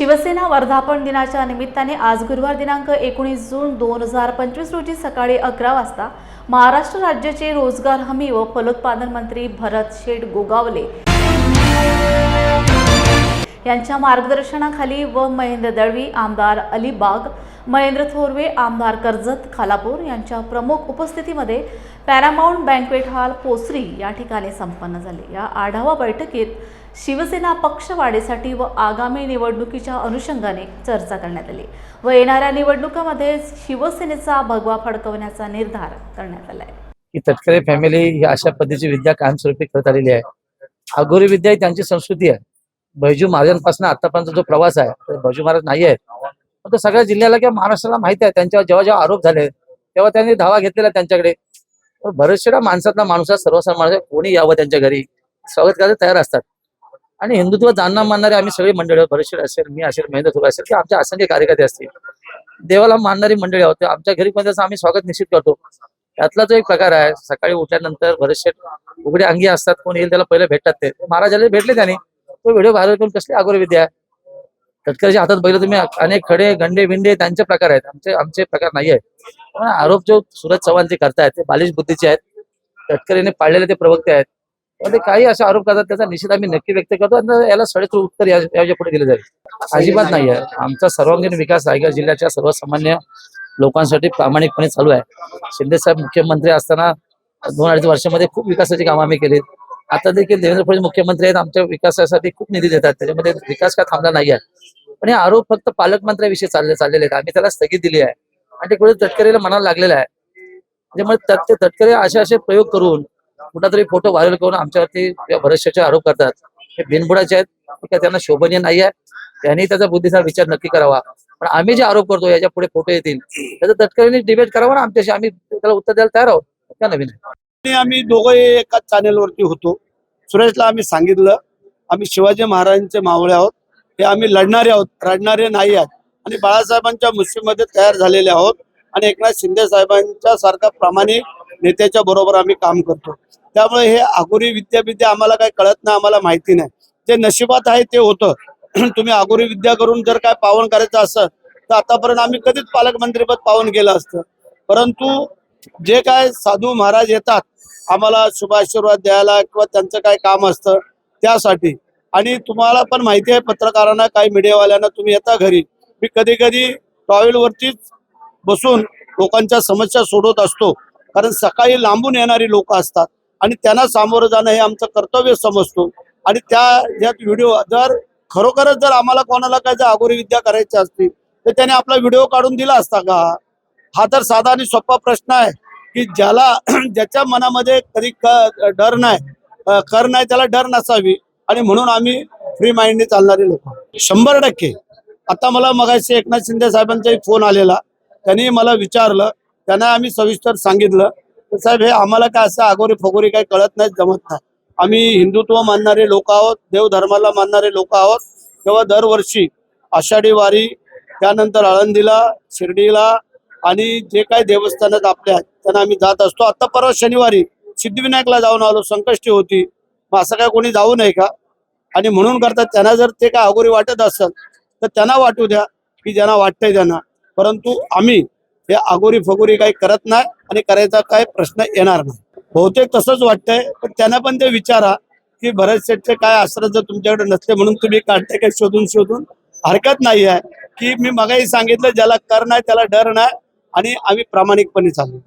शिवसेना वर्धापन दिनाच्या निमित्ताने आज गुरुवार दिनांक एकोणीस जून दोन हजार पंचवीस रोजी सकाळी अकरा वाजता महाराष्ट्र राज्याचे रोजगार हमी व फलोत्पादन मंत्री भरत शेठ गोगावले यांच्या मार्गदर्शनाखाली व महेंद्र दळवी आमदार अलिबाग महेंद्र थोरवे आमदार कर्जत खालापूर यांच्या प्रमुख उपस्थितीमध्ये पॅरामाऊंट बँकवेट हॉल पोसरी या ठिकाणी संपन्न झाले. या आढावा बैठकीत शिवसेना पक्षवाढीसाठी व आगामी निवडणुकीच्या अनुषंगाने चर्चा करण्यात आली. व येणाऱ्या निवडणुकामध्ये शिवसेनेचा भगवा फडकवण्याचा निर्धार करण्यात आला आहे. की तटकरे फॅमिली ही अशा पद्धतीची विद्या कायमस्वरूपी करत आलेली आहे. अघोरी विद्या ही त्यांची संस्कृती आहे. भैजू महाराजांपासून आतापर्यंत जो प्रवास आहे भैजू महाराज नाही आहेत. पण तो सगळ्या जिल्ह्याला किंवा महाराष्ट्राला माहिती आहे त्यांच्यावर जेव्हा जेव्हा आरोप झाले तेव्हा त्यांनी धावा घेतलेला त्यांच्याकडे. बरेचशा माणसातला माणूस आहे, सर्वसामान्य कोणी यावं त्यांच्या घरी. स्वागत करायला तयार असतात. आणि हिंदुत्व जाणणं मानणारे आम्ही सगळी मंडळी परिषद असेल मी असेल महेंद्र थोर असेल किंवा आमच्या असंख्य कार्यकर्ते असतील. देवाला मानणारी मंडळी आहोत. आमच्या घरी पण त्याचं आम्ही स्वागत निश्चित करतो. त्यातला जो एक प्रकार आहे सकाळी उठल्यानंतर बरेचसे उघडे अंगी असतात कोण येईल त्याला पहिले भेटतात ते. महाराजाला भेटले त्याने. तो व्हिडिओ व्हायरल करून कसली अगोर विद्या आहे? तटकरच्या हातात बघितलं तुम्ही अनेक खडे गंडे बिंडे त्यांचे प्रकार आहेत. आमचे आमचे प्रकार नाही आहेत आरोप जो सुरज चव्हाण जे करतायत ते बालिश बुद्धीचे आहेत. तटकरीने पाळलेले ते प्रवक्ते आहेत. पण ते काही असे आरोप करतात त्याचा निषेध आम्ही नक्की व्यक्त करतो आणि याला सडेतूर उत्तर याच्यापुढे दिलं जाईल. अजिबात नाही आहे. आमचा सर्वांगीण विकास रायगड जिल्ह्याच्या सर्वसामान्य लोकांसाठी प्रामाणिकपणे चालू आहे. शिंदे साहेब मुख्यमंत्री असताना दोन अडीच वर्षामध्ये खूप विकासाची कामं आम्ही केली आता देखील देवेंद्र फडणवीस मुख्यमंत्री आहेत आमच्या विकासासाठी खूप निधी देतात. त्याच्यामध्ये विकास का थांबला नाही आहे. पण हे आरोप फक्त पालकमंत्र्याविषयी चालले चाललेले आहेत. आम्ही त्याला स्थगित दिली आहे. आणि ते कुठे तटकरीला मनाला लागलेलं आहे. त्यामुळे तट- तटकरे असे असे प्रयोग करून कुठलातरी फोटो व्हायरल करून आमच्यावरती बरेचसे आरोप करतात. हे बिनबुडाचे आहेत. हे त्यांना शोभनीय नाही आहे त्यांनी त्याचा बुद्धीचा विचार नक्की करावा. पण आम्ही जे आरोप करतो याच्यापुढे फोटो येतील. त्याचा तत्कालीन डिबेट करावा ना आमच्याशी. आम्ही त्याला उत्तर द्यायला तयार आहोत. त्या नवीन. आम्ही दोघंही एकाच चॅनेलवरती होतो. सुरेशला आम्ही सांगितलं आम्ही शिवाजी महाराजांचे मावळे आहोत. हे आम्ही लढणारे आहोत. रडणारे नाही आहोत. आणि बाळासाहेबांच्या मुस्लिममध्ये तयार झालेले आहोत. आणि एकनाथ शिंदे साहेबांच्या सारख्या प्रामाणिक नेत्याच्या बरोबर आम्ही काम करतो. त्यामुळे हे आगोरी विद्यापीठ आम्हाला काही कळत नाही आम्हाला माहिती नाही. जे नशिबात आहे ते होतं. तुम्ही आगोरी विद्या करून जर काय पावन करायचं असं तर आतापर्यंत आम्ही कधीच पालकमंत्रीपद पावन केलं असतं. परंतु जे काय साधू महाराज येतात आम्हाला शुभाशीर्वाद द्यायला किंवा त्यांचं काय काम असतं त्यासाठी. आणि तुम्हाला पण माहिती आहे पत्रकारांना काही मीडियावाल्यांना तुम्ही येता घरी. मी कधी कधी टॉयलवरतीच बसून लोकांच्या समस्या सोडवत असतो. कारण सकाळी लांबून येणारी लोक असतात. आणि त्यांना सामोरं जाणं हे आमचं कर्तव्य समजतो. आणि त्या यात व्हिडिओ जर खरोखरच जर आम्हाला कोणाला काय जर अगोरी विद्या करायची असती तर त्याने आपला व्हिडिओ काढून दिला असता का? हा तर साधा आणि सोपा प्रश्न आहे की ज्याला ज्याच्या मनामध्ये कधी डर नाही कर नाही त्याला डर नसावी. आणि म्हणून आम्ही फ्री माइंडने चालणारे लोक शंभर टक्के. आता मला मगाशी एकनाथ शिंदे साहेबांचाही फोन आलेला. त्यांनी मला विचारलं. त्यांना आम्ही सविस्तर सांगितलं. साहेब हे आम्हाला काय असं आगोरी फगोरी काही कळत नाही जमत नाही. आम्ही हिंदुत्व मानणारे लोक आहोत देवधर्माला मानणारे लोक आहोत. तेव्हा दरवर्षी आषाढी वारी त्यानंतर आळंदीला शिर्डीला आणि जे काही देवस्थानात आपले आहेत त्यांना आम्ही जात असतो. आता परवा शनिवारी सिद्धिविनायकला जाऊन आलो संकष्टी होती. मग असं काय कोणी जाऊ नये का? आणि म्हणून करतात त्यांना जर ते काय अगोरी वाटत असेल तर त्यांना वाटू द्या की ज्यांना वाटतंय त्यांना. परंतु आम्ही हे अगोरी फगोरी काही करत नाही. आणि करायचा काय प्रश्न येणार नाही. बहुतेक तसंच वाटतंय पण त्यांना पण ते विचारा की भरत शेठचे काय आश्रय जर तुमच्याकडे नसले म्हणून तुम्ही काढताय काय शोधून शोधून? हरकत नाही आहे की मी मगाही सांगितलं ज्याला कर नाही त्याला डर नाही आणि आम्ही प्रामाणिकपणे चालू.